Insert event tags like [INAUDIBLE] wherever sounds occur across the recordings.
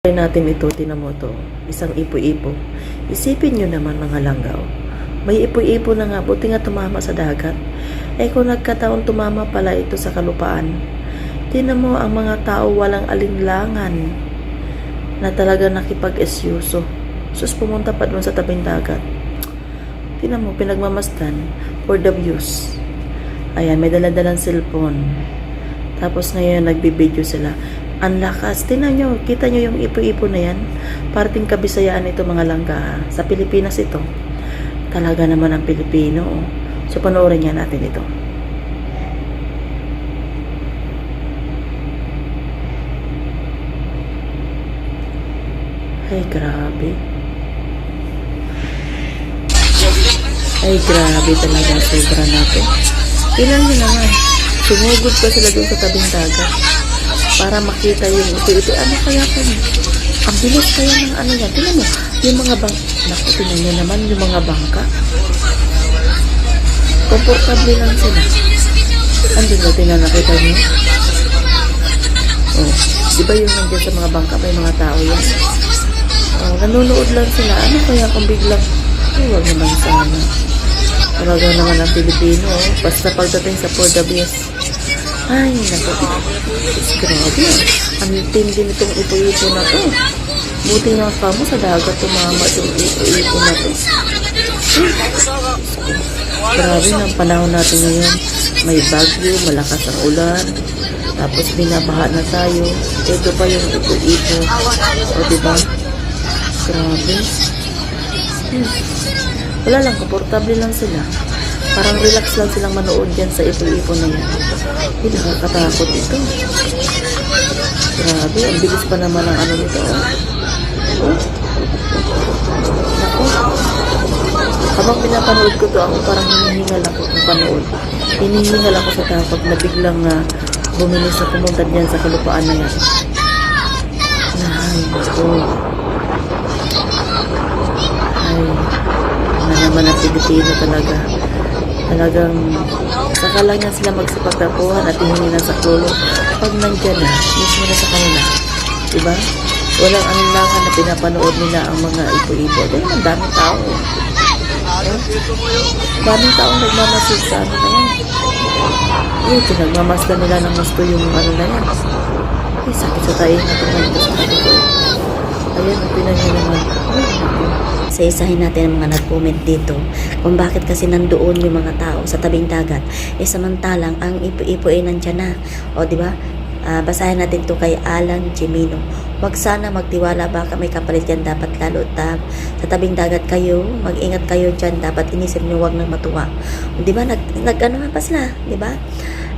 Try natin ito, tinan mo to. Isang ipo-ipo. Isipin nyo naman mga langgaw. May ipo-ipo na nga, buti nga tumama sa dagat. Eh kung nagkataon tumama pala ito sa kalupaan. Tinan mo ang mga tao walang alinlangan na talaga nakipag-esyuso. Sus pumunta pa doon sa tabing dagat. Tinan mo, pinagmamasdan for the views. Ayan, may daladalang cellphone. Tapos ngayon nagbibideo sila. Ang lakas. Tinan nyo, kita nyo yung ipo-ipo na yan. Parting kabisayaan ito mga langga. Sa Pilipinas ito. Talaga naman ang Pilipino. oh. So panoorin nga natin ito. Ay, grabe. Ay, grabe talaga. Sobra na to. Tingnan nyo naman. Sumugod pa sila doon sa tabing dagat para makita yung ito-ito. Ano kaya po? Ang bilis kaya ng ano yan. Tingnan mo, yung mga bang... Naku, tingnan nyo naman yung mga bangka. Komportable lang sila. Andun na, tingnan nakita nyo. Oh, di ba yung nandiyan sa mga bangka, may mga tao yan. Oh, nanonood lang sila. Ano kaya kung biglang, ay, wag naman sana. Talaga naman ang Pilipino, oh. basta pagdating sa Davies. Ay, naku. Grabe. Ang tindi nitong ipo-ipo na to. Buti nga pa mo sa dagat tumama itong ipo-ipo na to. Grabe ng panahon natin ngayon. May bagyo, malakas ang ulan. Tapos binabaha na tayo. Ito pa yung ipo-ipo. O, diba? Grabe. Hmm. Wala lang, komportable lang sila. Parang relax lang silang manood dyan sa ipo-ipo na yan. Hindi, nakakatakot ito. Grabe, ang bilis pa naman ang ano nito. Oh. Naku. Habang pinapanood ko to, ako parang hinihingal ako ng panood. Hinihingal ako sa takot na biglang uh, bumilis na pumunta dyan sa kalupaan na yan. Ay, ito. Ay, ano naman ang Pilipino talaga. Talagang saka lang yan sila magsipagtapuhan at hihingi na sa tulong pag nandyan na, mismo na sa kanila. Diba? Walang anilangan na pinapanood nila ang mga ipo-ipo. Dahil ang daming tao. Eh? Daming tao nagmamasid sa ano na yan. Eh, pinagmamasdan nila ng gusto yung ano na yan. Eh, sakit sa tayo na tumagdo sa Ayan, ang pinagyan naman. Ay, naku. sa isahin natin ang mga nag-comment dito kung bakit kasi nandoon yung mga tao sa tabing dagat. Eh samantalang ang ipo-ipo ay nandyan na. O di ba? Ah, basahin natin to kay Alan Jimino wag sana magtiwala baka may kapalit yan dapat lalo tab sa tabing dagat kayo. Mag-ingat kayo dyan dapat inisip nyo wag nang matuwa. Di ba? Nag, nag ano pa sila di ba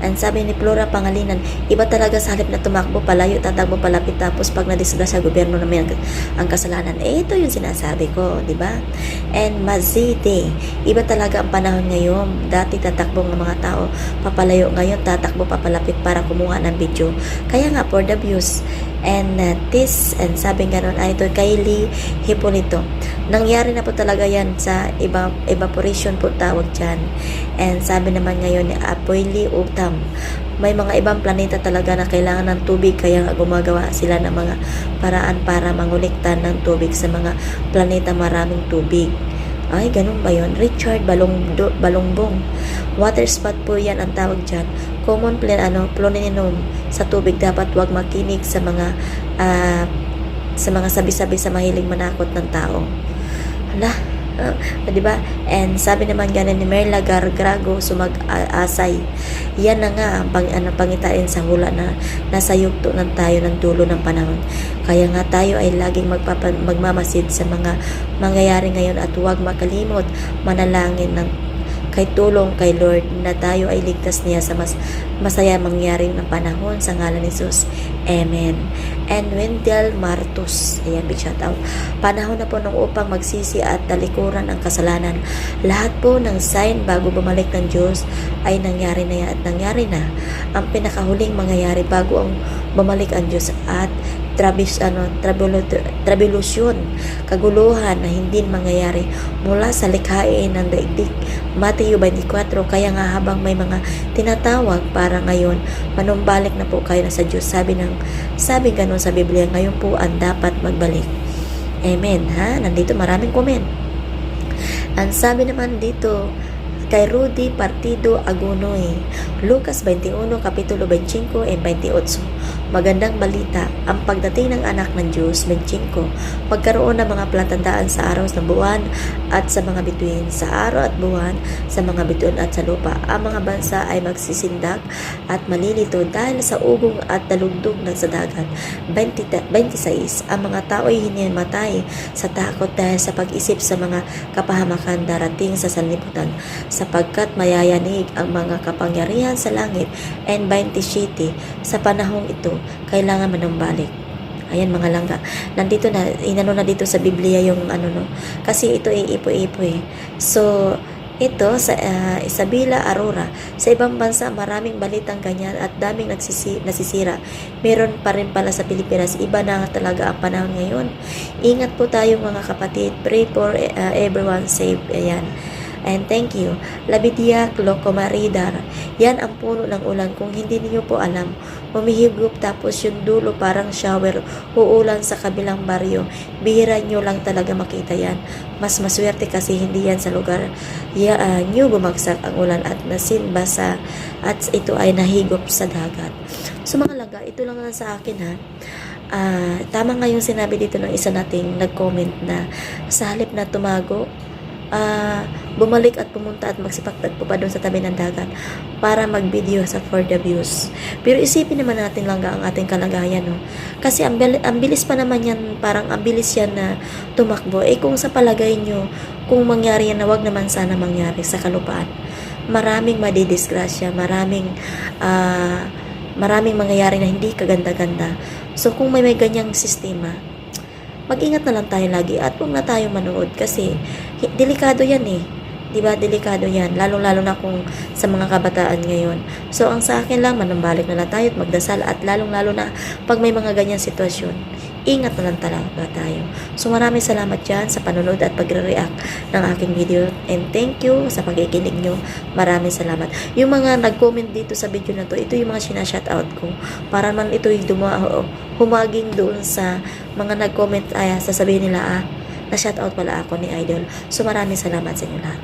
And sabi ni Flora Pangalinan, iba talaga sa halip na tumakbo palayo, tatakbo palapit tapos pag nadisgrasya gobyerno naman ang, ang kasalanan. Eh, ito yung sinasabi ko, di ba? And Mazide, iba talaga ang panahon ngayon. Dati tatakbo ng mga tao papalayo, ngayon tatakbo papalapit para kumuha ng video. Kaya nga, for the views. And uh, this, and sabi nga nun, ay ito, Kylie Hipolito. Nangyari na po talaga yan sa iba, evaporation po tawag dyan. And sabi naman ngayon ni Apoyli Utam, may mga ibang planeta talaga na kailangan ng tubig kaya gumagawa sila ng mga paraan para manguliktan ng tubig sa mga planeta maraming tubig. Ay, ganun ba yun? Richard Balong, Balongbong. Water spot po yan ang tawag dyan. Common plan, ano, plonininum sa tubig. Dapat wag makinig sa mga ah, sa mga sabi-sabi sa mahiling manakot ng tao. Hala, [LAUGHS] ah, di ba? And sabi naman ganun ni Merla Gargrago sumag-asay. Yan na nga ang pang, ano, pangitain sa hula na nasa yugto ng tayo ng dulo ng panahon. Kaya nga tayo ay laging magpapa, magmamasid sa mga mangyayari ngayon at huwag makalimot manalangin ng kay tulong kay Lord na tayo ay ligtas niya sa mas masaya mangyaring ng panahon sa ngalan ni Jesus. Amen. And Wendell Martus, ayan, big shout out. Panahon na po nung upang magsisi at talikuran ang kasalanan. Lahat po ng sign bago bumalik ng Diyos ay nangyari na yan at nangyari na. Ang pinakahuling mangyayari bago ang bumalik ang Diyos at trabis ano trabilusyon kaguluhan na hindi mangyayari mula sa likhain ng daigdig. Mateo 24 kaya nga habang may mga tinatawag para ngayon manumbalik na po kayo na sa Diyos. Sabi ng sabi ganun sa Biblia ngayon po ang dapat magbalik. Amen ha? Nandito maraming comment. Ang sabi naman dito kay Rudy Partido Agunoy, Lucas 21, Kapitulo 25 and 28. Magandang balita, ang pagdating ng anak ng Diyos, 25, pagkaroon ng mga palatandaan sa araw ng buwan at sa mga bituin, sa araw at buwan, sa mga bituin at sa lupa. Ang mga bansa ay magsisindak at malilito dahil sa ugong at dalugdog ng sa dagat. 20, 26, ang mga tao ay hinimatay sa takot dahil sa pag-isip sa mga kapahamakan darating sa sanlibutan sapagkat mayayanig ang mga kapangyarihan sa langit and 27 sa panahong ito kailangan manumbalik Ayan mga langga. Nandito na, inano na dito sa Biblia yung ano no. Kasi ito ay ipo-ipo eh. So, ito sa uh, Isabela Aurora, sa ibang bansa maraming balitang ganyan at daming nagsisi, nasisira. Meron pa rin pala sa Pilipinas, iba na talaga ang panahon ngayon. Ingat po tayo mga kapatid. Pray for uh, everyone safe. Ayan. And thank you. Labidiak Locomaridar. Yan ang puno ng ulan. Kung hindi niyo po alam, humihigop tapos yung dulo parang shower uulan sa kabilang baryo. Bihira nyo lang talaga makita yan. Mas maswerte kasi hindi yan sa lugar ya, uh, nyo bumagsak ang ulan at nasin basa at ito ay nahigop sa dagat. So mga laga, ito lang lang sa akin ha. Ah, tama nga yung sinabi dito ng isa nating nag-comment na sa halip na tumago, ah, bumalik at pumunta at magsipagtagpo pa doon sa tabi ng dagat para mag-video sa for the views. Pero isipin naman natin lang ang ating kalagayan, no? Kasi ang, ang bilis pa naman yan, parang ang bilis yan na tumakbo. Eh kung sa palagay nyo, kung mangyari yan na wag naman sana mangyari sa kalupaan, maraming madidisgrasya, maraming ah, maraming mangyayari na hindi kaganda-ganda. So kung may may ganyang sistema, mag-ingat na lang tayo lagi at huwag na tayo manood kasi delikado yan eh. 'Di ba Delikado yan. Lalong-lalo na kung sa mga kabataan ngayon. So, ang sa akin lang, manumbalik na lang tayo at magdasal at lalong-lalo na pag may mga ganyang sitwasyon, ingat na lang talaga tayo. So, maraming salamat dyan sa panonood at pagre-react ng aking video. And thank you sa pakikinig nyo. Maraming salamat. Yung mga nag-comment dito sa video na to, ito yung mga sinashoutout ko. Para man ito'y duma- humaging doon sa mga nag-comment, ay sasabihin nila, ah, na-shoutout pala ako ni Idol. So, maraming salamat sa inyo lahat.